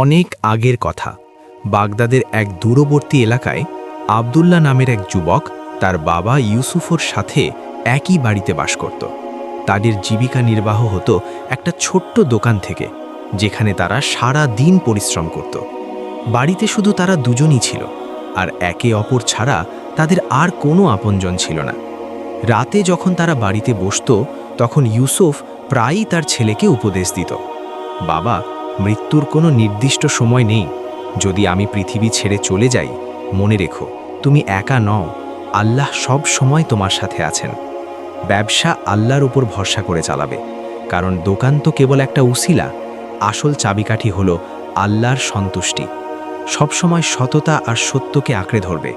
অনেক আগের কথা। বাগদাদের এক দূরবর্তী এলাকায় আবদুল্লাহ নামের এক যুবক তার বাবা ইউসুফর সাথে একই বাড়িতে বাস করত। তাদের জীবিকা নির্বাহ হতো একটা ছোট্ট দোকান থেকে, যেখানে তারা সারা দিন পরিশ্রম করত। বাড়িতে শুধু তারা দুজনই ছিল, আর একে অপর ছাড়া তাদের আর কোনো আপনজন ছিল না। রাতে যখন তারা বাড়িতে বসতো, তখন ইউসুফ প্রায়ই তার ছেলেকে উপদেশ দিত। বাবা মৃত্যুর কোনো নির্দিষ্ট সময় নেই। যদি আমি পৃথিবী ছেড়ে চলে যাই, মনে রেখো, তুমি একা নও। আল্লাহ সব সময় তোমার সাথে আছেন। ব্যবসা আল্লাহর উপর ভরসা করে চালাবে। কারণ দোকান তো কেবল একটা উসিলা। আসল চাবিকাঠি হল আল্লাহর সন্তুষ্টি। সবসময় সততা আর সত্যকে আঁকড়ে ধরবে।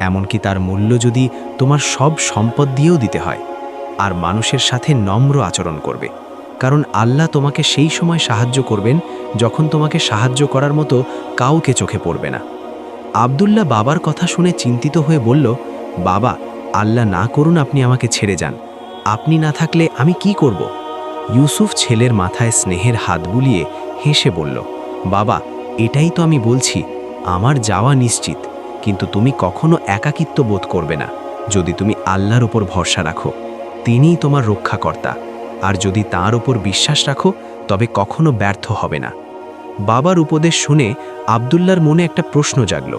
এমনকি তার মূল্য যদি তোমার সব সম্পদ দিয়েও দিতে হয়। আর মানুষের সাথে নম্র আচরণ করবে। কারণ আল্লাহ তোমাকে সেই সময় সাহায্য করবেন যখন তোমাকে সাহায্য করার মতো কাউকে চোখে পড়বে না। আবদুল্লাহ বাবার কথা শুনে চিন্তিত হয়ে বলল, বাবা, আল্লাহ না করুন আপনি আমাকে ছেড়ে যান। আপনি না থাকলে আমি কি করব? ইউসুফ ছেলের মাথায় স্নেহের হাত বুলিয়ে হেসে বলল, বাবা, এটাই তো আমি বলছি, আমার যাওয়া নিশ্চিত, কিন্তু তুমি কখনো একাকিত্ব বোধ করবে না, যদি তুমি আল্লাহর উপর ভরসা রাখো। তিনিই তোমার রক্ষাকর্তা। আর যদি তার উপর বিশ্বাস রাখো, তবে কখনো ব্যর্থ হবে না। বাবার উপদেশ শুনে আবদুল্লার মনে একটা প্রশ্ন জাগল।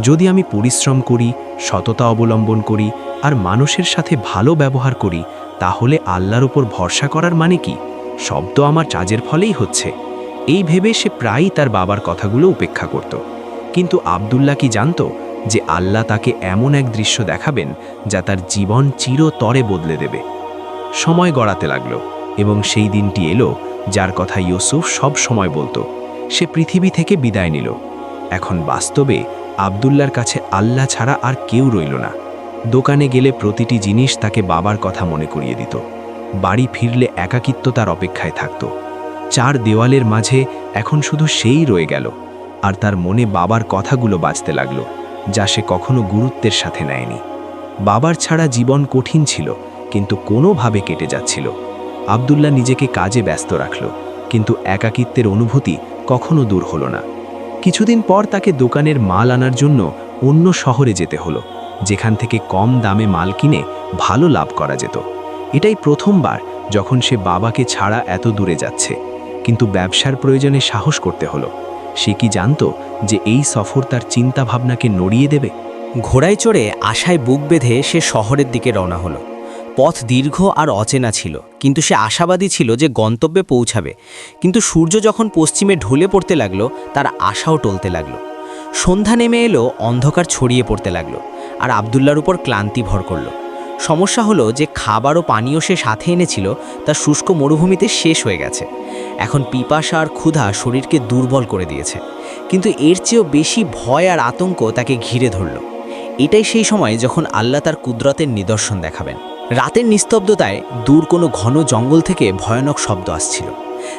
যদি আমি পরিশ্রম করি, সততা অবলম্বন করি, আর মানুষের সাথে ভালো ব্যবহার করি, তাহলে আল্লাহর উপর ভরসা করার মানে কি? শব্দ আমার চাজের ফলেই হচ্ছে। এই ভেবে সে প্রায়ই তার বাবার কথাগুলো উপেক্ষা করত। কিন্তু আবদুল্লাহ কি জানত যে আল্লাহ তাকে এমন এক দৃশ্য দেখাবেন, যা তার জীবন চিরতরে বদলে দেবে? সময় গড়াতে লাগল, এবং সেই দিনটি এলো যার কথা ইউসুফ সব সময় বলতো। সে পৃথিবী থেকে বিদায় নিল। এখন বাস্তবে আবদুল্লার কাছে আল্লাহ ছাড়া আর কেউ রইল না। দোকানে গেলে প্রতিটি জিনিস তাকে বাবার কথা মনে করিয়ে দিত। বাড়ি ফিরলে একাকিত্ব তার অপেক্ষায় থাকত। চার দেওয়ালের মাঝে এখন শুধু সেই রয়ে গেল, আর তার মনে বাবার কথাগুলো বাজতে লাগল, যা সে কখনো গুরুত্বের সাথে নেয়নি। বাবার ছাড়া জীবন কঠিন ছিল কিন্তু কোনোভাবে কেটে যাচ্ছিল। আবদুল্লাহ নিজেকে কাজে ব্যস্ত রাখল, কিন্তু একাকিত্বের অনুভূতি কখনো দূর হলো না। কিছুদিন পর তাকে দোকানের মাল আনার জন্য অন্য শহরে যেতে হলো, যেখান থেকে কম দামে মাল কিনে ভালো লাভ করা যেত। এটাই প্রথমবার যখন সে বাবাকে ছাড়া এত দূরে যাচ্ছে, কিন্তু ব্যবসার প্রয়োজনে সাহস করতে হলো। সে কি জানতো যে এই সফর তার চিন্তাভাবনাকে নড়িয়ে দেবে? ঘোড়ায় চড়ে আশায় বুক বেঁধে সে শহরের দিকে রওনা হলো। পথ দীর্ঘ আর অচেনা ছিল, কিন্তু সে আশাবাদী ছিল যে গন্তব্যে পৌঁছাবে। কিন্তু সূর্য যখন পশ্চিমে ঢলে পড়তে লাগল, তার আশাও টলতে লাগল। সন্ধ্যা নেমে এলো, অন্ধকার ছড়িয়ে পড়তে লাগল আর আবদুল্লার উপর ক্লান্তি ভর করল। সমস্যা হলো যে খাবার ও পানীয় সে সাথে এনেছিল, তা শুষ্ক মরুভূমিতে শেষ হয়ে গেছে। এখন পিপাসা আর ক্ষুধা শরীরকে দুর্বল করে দিয়েছে। কিন্তু এর চেয়েও বেশি ভয় আর আতঙ্ক তাকে ঘিরে ধরল। এটাই সেই সময় যখন আল্লাহ তার কুদরতের নিদর্শন দেখাবেন। রাতের নিস্তব্ধতায় দূর কোনো ঘন জঙ্গল থেকে ভয়ানক শব্দ আসছিল,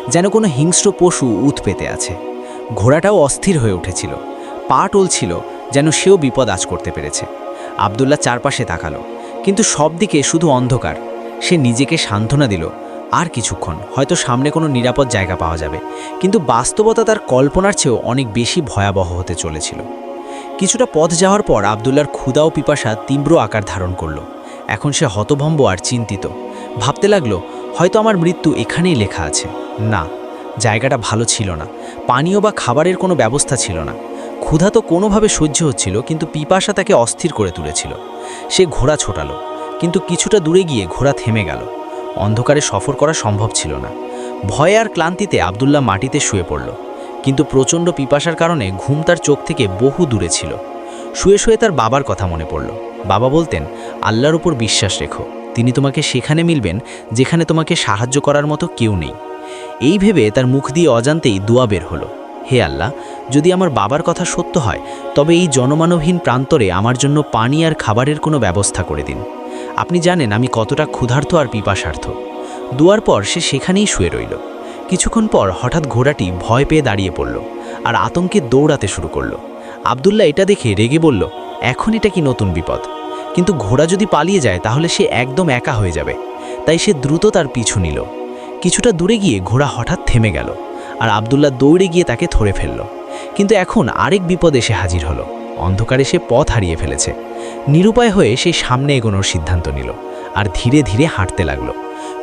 যেন কোনো হিংস্র পশু উত পেতে আছে। ঘোড়াটাও অস্থির হয়ে উঠেছিল। পা টলছিল যেন সেও বিপদ আজ করতে পেরেছে। আবদুল্লাহ চারপাশে তাকালো, কিন্তু সব দিকে শুধু অন্ধকার। সে নিজেকে সান্ত্বনা দিল, আর কিছুক্ষণ, হয়তো সামনে কোনো নিরাপদ জায়গা পাওয়া যাবে। কিন্তু বাস্তবতা তার কল্পনার চেয়েও অনেক বেশি ভয়াবহ হতে চলেছিল। কিছুটা পথ যাওয়ার পর আবদুল্লার ক্ষুদা ও পিপাসা তীব্র আকার ধারণ করল। এখন সে হতভম্ব আর চিন্তিত। ভাবতে লাগল, হয়তো আমার মৃত্যু এখানেই লেখা আছে। না, জায়গাটা ভালো ছিল না। পানীয় বা খাবারের কোনো ব্যবস্থা ছিল না। ক্ষুধা তো কোনোভাবে সহ্য হচ্ছিল, কিন্তু পিপাসা তাকে অস্থির করে তুলেছিল। সে ঘোড়া ছোটালো, কিন্তু কিছুটা দূরে গিয়ে ঘোড়া থেমে গেল। অন্ধকারে সফর করা সম্ভব ছিল না। ভয় আর ক্লান্তিতে আবদুল্লাহ মাটিতে শুয়ে পড়ল, কিন্তু প্রচণ্ড পিপাসার কারণে ঘুম তার চোখ থেকে বহু দূরে ছিল। শুয়ে শুয়ে তার বাবার কথা মনে পড়ল। বাবা বলতেন, আল্লাহর উপর বিশ্বাস রেখো। তিনি তোমাকে সেখানে মিলবেন যেখানে তোমাকে সাহায্য করার মতো কেউ নেই। এই ভেবে তার মুখ দিয়ে অজান্তেই দোয়া বের হলো, হে আল্লাহ, যদি আমার বাবার কথা সত্য হয়, তবে এই জনমানবহীন প্রান্তরে আমার জন্য পানি আর খাবারের কোনো ব্যবস্থা করে দিন। আপনি জানেন আমি কতটা ক্ষুধার্ত আর পিপাসার্থ। দুয়ার পর সে সেখানেই শুয়ে রইল। কিছুক্ষণ পর হঠাৎ ঘোড়াটি ভয় পেয়ে দাঁড়িয়ে পড়ল আর আতঙ্কে দৌড়াতে শুরু করল। আবদুল্লাহ এটা দেখে রেগে বলল, এখন এটা কি নতুন বিপদ? কিন্তু ঘোড়া যদি পালিয়ে যায় তাহলে সে একদম একা হয়ে যাবে। তাই সে দ্রুত তার পিছু নিল। কিছুটা দূরে গিয়ে ঘোড়া হঠাৎ থেমে গেল আর আবদুল্লাহ দৌড়ে গিয়ে তাকে ধরে ফেলল। কিন্তু এখন আরেক বিপদ এসে হাজির হলো। অন্ধকারে সে পথ হারিয়ে ফেলেছে। নিরুপায় হয়ে সে সামনে এগোনোর সিদ্ধান্ত নিল আর ধীরে ধীরে হাঁটতে লাগল।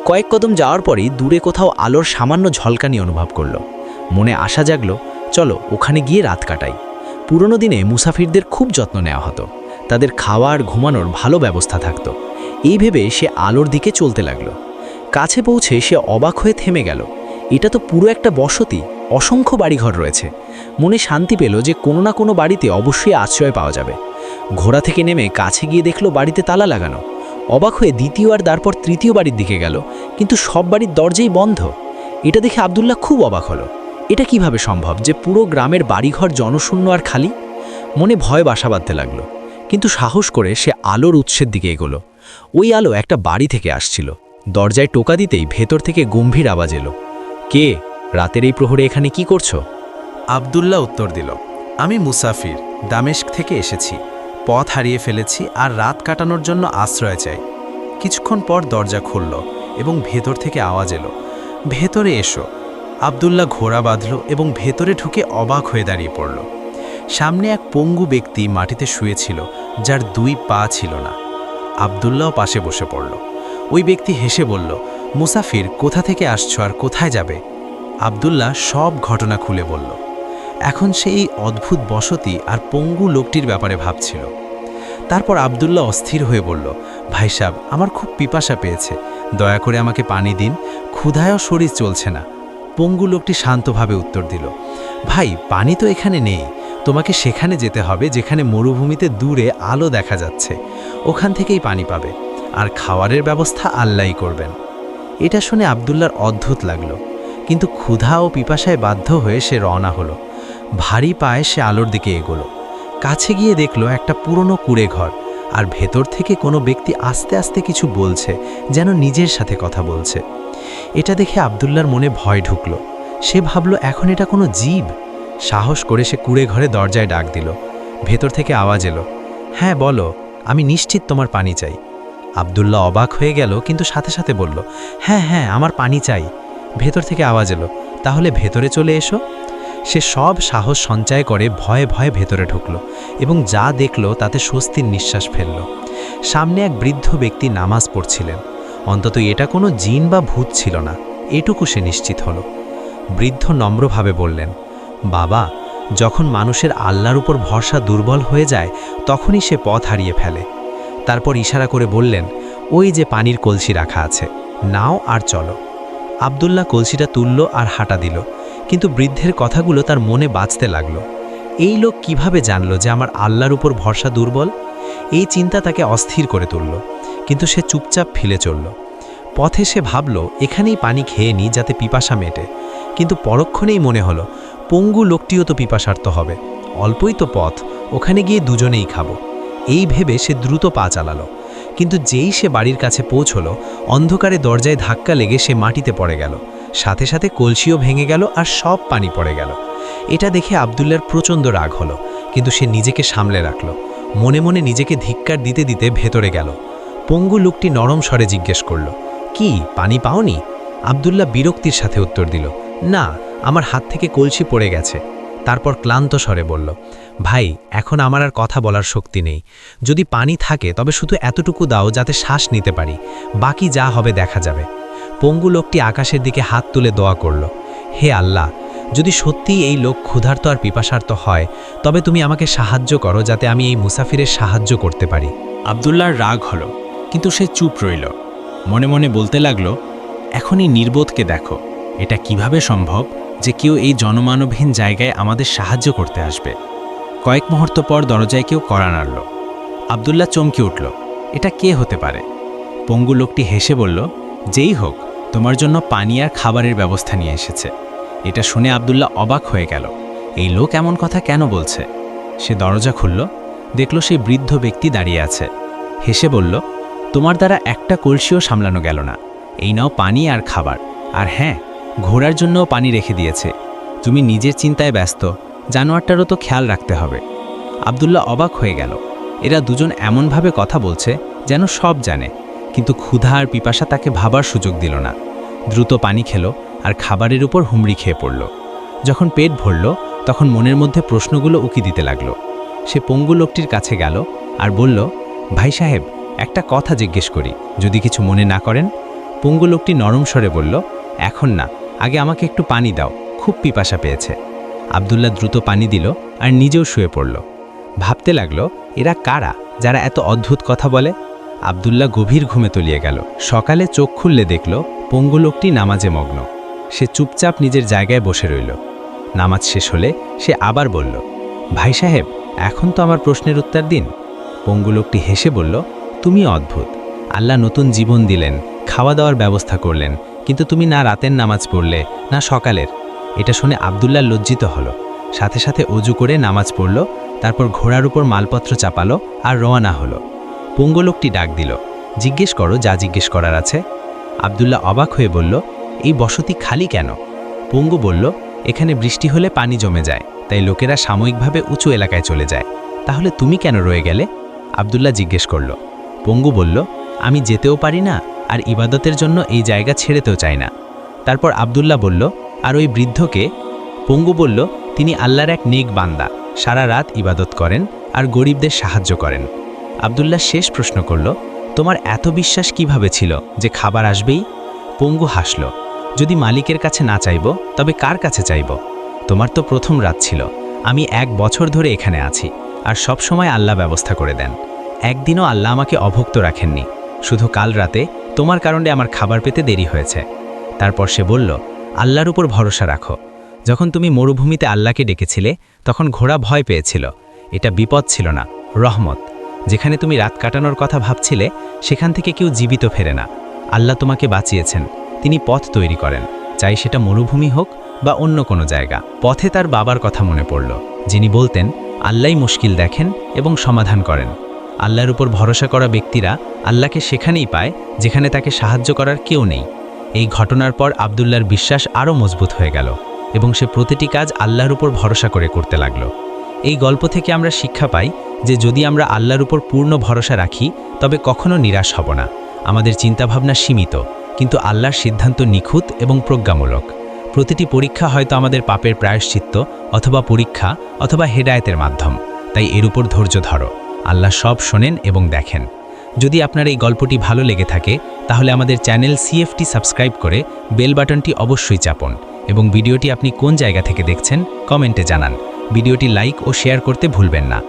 কয়েক কদম যাওয়ার পরই দূরে কোথাও আলোর সামান্য ঝলকানি অনুভব করল। মনে আশা জাগলো, চলো, ওখানে গিয়ে রাত কাটাই। পুরনো দিনে মুসাফিরদের খুব যত্ন নেওয়া হতো। তাদের খাওয়ার, ঘুমানোর ভালো ব্যবস্থা থাকতো। এই ভেবে সে আলোর দিকে চলতে লাগল। কাছে পৌঁছে সে অবাক হয়ে থেমে গেল। এটা তো পুরো একটা বসতি, অসংখ্য বাড়িঘর রয়েছে। মনে শান্তি পেল যে কোনো না কোনো বাড়িতে অবশ্যই আশ্রয় পাওয়া যাবে। ঘোড়া থেকে নেমে কাছে গিয়ে দেখল বাড়িতে তালা লাগানো। অবাক হয়ে দ্বিতীয় আর তারপর তৃতীয় বাড়ির দিকে গেল। কিন্তু সব বাড়ির দরজাই বন্ধ। এটা দেখে আবদুল্লাহ খুব অবাক হলো। এটা কীভাবে সম্ভব যে পুরো গ্রামের বাড়িঘর জনশূন্য আর খালি? মনে ভয় বাসা বাঁধতে লাগল, কিন্তু সাহস করে সে আলোর উৎসের দিকে এগোলো। ওই আলো একটা বাড়ি থেকে আসছিল। দরজায় টোকা দিতেই ভেতর থেকে গম্ভীর আওয়াজ এলো। কে? রাতের এই প্রহরে এখানে কি করছ? আবদুল্লাহ উত্তর দিল, আমি মুসাফির, দামেস্ক থেকে এসেছি। পথ হারিয়ে ফেলেছি আর রাত কাটানোর জন্য আশ্রয় চাই। কিছুক্ষণ পর দরজা খুলল এবং ভেতর থেকে আওয়াজ এলো, ভেতরে এসো। আবদুল্লাহ ঘোড়া বাঁধল এবং ভেতরে ঢুকে অবাক হয়ে দাঁড়িয়ে পড়ল। সামনে এক পঙ্গু ব্যক্তি মাটিতে শুয়েছিল, যার দুই পা ছিল না। আবদুল্লাহ পাশে বসে পড়ল। ওই ব্যক্তি হেসে বলল, মুসাফির, কোথা থেকে আসছো আর কোথায় যাবে? আবদুল্লাহ সব ঘটনা খুলে বলল। এখন সে এই অদ্ভুত বসতি আর পঙ্গু লোকটির ব্যাপারে ভাবছিল। তারপর আবদুল্লাহ অস্থির হয়ে বলল, ভাই আমার খুব পিপাসা পেয়েছে। দয়া করে আমাকে পানি দিন। ক্ষুধায়ও শরীর চলছে না। পঙ্গু লোকটি শান্তভাবে উত্তর দিল, ভাই, পানি তো এখানে নেই। তোমাকে সেখানে যেতে হবে যেখানে মরুভূমিতে দূরে আলো দেখা যাচ্ছে। ওখান থেকেই পানি পাবে। আর খাওয়ারের ব্যবস্থা আল্লাহই করবেন। এটা শুনে আবদুল্লার অদ্ভুত লাগল। কিন্তু ক্ষুধা ও পিপাসায় বাধ্য হয়ে সে রওনা হলো। ভারী পায়ে সে আলোর দিকে এগোলো। কাছে গিয়ে দেখল একটা পুরনো কুড়ে ঘর। আর ভেতর থেকে কোনো ব্যক্তি আস্তে আস্তে কিছু বলছে, যেন নিজের সাথে কথা বলছে। এটা দেখে আবদুল্লার মনে ভয় ঢুকলো। সে ভাবলো, এখন এটা কোনো জীব? সাহস করে সে কুড়ে ঘরে দরজায় ডাক দিল। ভেতর থেকে আওয়াজ এলো হ্যাঁ বলো, আমি নিশ্চিত তোমার পানি চাই। আবদুল্লাহ অবাক হয়ে গেল, কিন্তু সাথে সাথে বলল হ্যাঁ হ্যাঁ আমার পানি চাই। ভেতর থেকে আওয়াজ এলো, তাহলে ভেতরে চলে এসো। সে সব সাহস সঞ্চয় করে ভয়ে ভয়ে ভেতরে ঢুকলো এবং যা দেখল তাতে স্বস্তির নিঃশ্বাস ফেলল। সামনে এক বৃদ্ধ ব্যক্তি নামাজ পড়ছিলেন। অন্তত এটা কোনো জিন বা ভূত ছিল না। এটুকু সে নিশ্চিত হল। বৃদ্ধ নম্রভাবে বললেন, বাবা, যখন মানুষের আল্লাহর উপর ভরসা দুর্বল হয়ে যায়, তখনই সে পথ হারিয়ে ফেলে। তারপর ইশারা করে বললেন, ওই যে পানির কলসি রাখা আছে, নাও আর চলো। আবদুল্লাহ কলসিটা তুলল আর হাঁটা দিল, কিন্তু বৃদ্ধের কথাগুলো তার মনে বাঁচতে লাগল। এই লোক কীভাবে জানলো যে আমার আল্লাহর উপর ভরসা দুর্বল? এই চিন্তা তাকে অস্থির করে তুলল। কিন্তু সে চুপচাপ ফিলে চলল। পথে সে ভাবল, এখানেই পানি খেয়ে নি যাতে পিপাসা মেটে। কিন্তু পরক্ষণেই মনে হলো, পঙ্গু লোকটিও তো পিপাসার্থ হবে। অল্পই তো পথ, ওখানে গিয়ে দুজনেই খাব। এই ভেবে সে দ্রুত পা চালালো। কিন্তু যেই সে বাড়ির কাছে পৌঁছলো, অন্ধকারে দরজায় ধাক্কা লেগে সে মাটিতে পড়ে গেল। সাথে সাথে কলসিও ভেঙে গেল আর সব পানি পড়ে গেল। এটা দেখে আবদুল্লার প্রচণ্ড রাগ হলো, কিন্তু সে নিজেকে সামলে রাখল। মনে মনে নিজেকে ধিক্কার দিতে দিতে ভেতরে গেল। পঙ্গু লোকটি নরম স্বরে জিজ্ঞেস করল, কি, পানি পাওনি? আবদুল্লাহ বিরক্তির সাথে উত্তর দিল, না, আমার হাত থেকে কলসি পড়ে গেছে। তারপর ক্লান্ত স্বরে বলল, ভাই, এখন আমার আর কথা বলার শক্তি নেই। যদি পানি থাকে, তবে শুধু এতটুকু দাও যাতে শ্বাস নিতে পারি। বাকি যা হবে দেখা যাবে। পঙ্গু লোকটি আকাশের দিকে হাত তুলে দোয়া করল, হে আল্লাহ, যদি সত্যিই এই লোক ক্ষুধার্ত আর পিপাসার্ত হয়, তবে তুমি আমাকে সাহায্য করো যাতে আমি এই মুসাফিরের সাহায্য করতে পারি। আবদুল্লার রাগ হলো কিন্তু সে চুপ রইল। মনে মনে বলতে লাগল, এখনই নির্বোধকে দেখো। এটা কীভাবে সম্ভব যে কেউ এই জনমানবহীন জায়গায় আমাদের সাহায্য করতে আসবে? কয়েক মুহূর্ত পর দরজায় কেউ কড়া নাড়ল। আবদুল্লাহ চমকে উঠল, এটা কে হতে পারে? পঙ্গু লোকটি হেসে বলল, যেই হোক, তোমার জন্য পানি আর খাবারের ব্যবস্থা নিয়ে এসেছে। এটা শুনে আবদুল্লাহ অবাক হয়ে গেল, এই লোক এমন কথা কেন বলছে? সে দরজা খুলল, দেখল সেই বৃদ্ধ ব্যক্তি দাঁড়িয়ে আছে। হেসে বলল তোমার দ্বারা একটা কলসিও সামলানো গেল না। এই নাও পানি আর খাবার। আর হ্যাঁ ঘোড়ার জন্যও পানি রেখে দিয়েছে। তুমি নিজের চিন্তায় ব্যস্ত। জানোয়ারটারও তো খেয়াল রাখতে হবে। আবদুল্লাহ অবাক হয়ে গেল। এরা দুজন এমনভাবে কথা বলছে যেন সব জানে। কিন্তু ক্ষুধা আর পিপাসা তাকে ভাবার সুযোগ দিল না। দ্রুত পানি খেলো আর খাবারের উপর হুমড়ি খেয়ে পড়ল। যখন পেট ভরল, তখন মনের মধ্যে প্রশ্নগুলো উকি দিতে লাগল। সে পঙ্গু লোকটির কাছে গেল আর বলল, ভাই সাহেব একটা কথা জিজ্ঞেস করি, যদি কিছু মনে না করেন? পঙ্গু লোকটি নরম স্বরে বলল, এখন না, আগে আমাকে একটু পানি দাও, খুব পিপাসা পেয়েছে। আবদুল্লাহ দ্রুত পানি দিল আর নিজেও শুয়ে পড়ল। ভাবতে লাগল, এরা কারা যারা এত অদ্ভুত কথা বলে? আবদুল্লাহ গভীর ঘুমে তলিয়ে গেল। সকালে চোখ খুললে দেখল, পঙ্গু লোকটি নামাজে মগ্ন। সে চুপচাপ নিজের জায়গায় বসে রইল। নামাজ শেষ হলে সে আবার বলল, ভাই সাহেব, এখন তো আমার প্রশ্নের উত্তর দিন। পঙ্গু লোকটি হেসে বলল তুমি অদ্ভুত। আল্লাহ নতুন জীবন দিলেন, খাওয়া দাওয়ার ব্যবস্থা করলেন, কিন্তু তুমি না রাতের নামাজ পড়লে, না সকালের। এটা শুনে আবদুল্লাহ লজ্জিত হলো। সাথে সাথে অজু করে নামাজ পড়ল, তারপর ঘোড়ার উপর মালপত্র চাপালো আর রওয়ানা হলো। পঙ্গু লোকটি ডাক দিল, জিজ্ঞেস করো যা জিজ্ঞেস করার আছে? আবদুল্লাহ অবাক হয়ে বলল, এই বসতি খালি কেন? পঙ্গু বলল, এখানে বৃষ্টি হলে পানি জমে যায়, তাই লোকেরা সাময়িকভাবে উঁচু এলাকায় চলে যায়। তাহলে তুমি কেন রয়ে গেলে? আবদুল্লাহ জিজ্ঞেস করল পঙ্গু বলল, আমি যেতেও পারি না আর ইবাদতের জন্য এই জায়গা ছেড়েতেও চাই না। তারপর আবদুল্লাহ বলল, আর ওই বৃদ্ধকে? পঙ্গু বলল, তিনি আল্লাহর এক নেক বান্দা, সারা রাত ইবাদত করেন আর গরিবদের সাহায্য করেন। আবদুল্লাহ শেষ প্রশ্ন করল, তোমার এত বিশ্বাস কীভাবে ছিল যে খাবার আসবেই? পঙ্গু হাসল, যদি মালিকের কাছে না চাইব, তবে কার কাছে চাইব? তোমার তো প্রথম রাত ছিল। আমি এক বছর ধরে এখানে আছি, আর সব সময় আল্লাহ ব্যবস্থা করে দেন। একদিনও আল্লাহ আমাকে অভুক্ত রাখেননি। শুধু কাল রাতে তোমার কারণে আমার খাবার পেতে দেরি হয়েছে। তারপর সে বলল, আল্লাহর উপর ভরসা রাখো। যখন তুমি মরুভূমিতে আল্লাহকে ডেকেছিলে, তখন ঘোড়া ভয় পেয়েছিল। এটা বিপদ ছিল না, রহমত। যেখানে তুমি রাত কাটানোর কথা ভাবছিলে, সেখান থেকে কেউ জীবিত ফেরে না। আল্লাহ তোমাকে বাঁচিয়েছেন, তিনি পথ তৈরি করেন। চাই সেটা মরুভূমি হোক বা অন্য কোনো জায়গা। পথে তার বাবার কথা মনে পড়ল, যিনি বলতেন, আল্লাহই মুশকিল দেখেন এবং সমাধান করেন। আল্লাহর উপর ভরসা করা ব্যক্তিরা আল্লাহকে সেখানেই পায় যেখানে তাকে সাহায্য করার কেউ নেই। এই ঘটনার পর আবদুল্লার বিশ্বাস আরও মজবুত হয়ে গেল এবং সে প্রতিটি কাজ আল্লাহর উপর ভরসা করে করতে লাগল। এই গল্প থেকে আমরা শিক্ষা পাই যে যদি আমরা আল্লাহর উপর পূর্ণ ভরসা রাখি, তবে কখনো নিরাশ হব না। আমাদের চিন্তাভাবনা সীমিত, কিন্তু আল্লাহর সিদ্ধান্ত নিখুঁত এবং প্রজ্ঞামূলক। প্রতিটি পরীক্ষা হয়তো আমাদের পাপের প্রায়শ্চিত্ত অথবা পরীক্ষা অথবা হেদায়েতের মাধ্যম। তাই এর উপর ধৈর্য ধরো। আল্লাহ সব শোনেন এবং দেখেন। যদি আপনার এই গল্পটি ভালো লেগে থাকে, তাহলে আমাদের চ্যানেল সিএফটি সাবস্ক্রাইব করে বেল বাটনটি অবশ্যই চাপুন এবং ভিডিওটি আপনি কোন জায়গা থেকে দেখছেন, কমেন্টে জানান। ভিডিওটি লাইক ও শেয়ার করতে ভুলবেন না।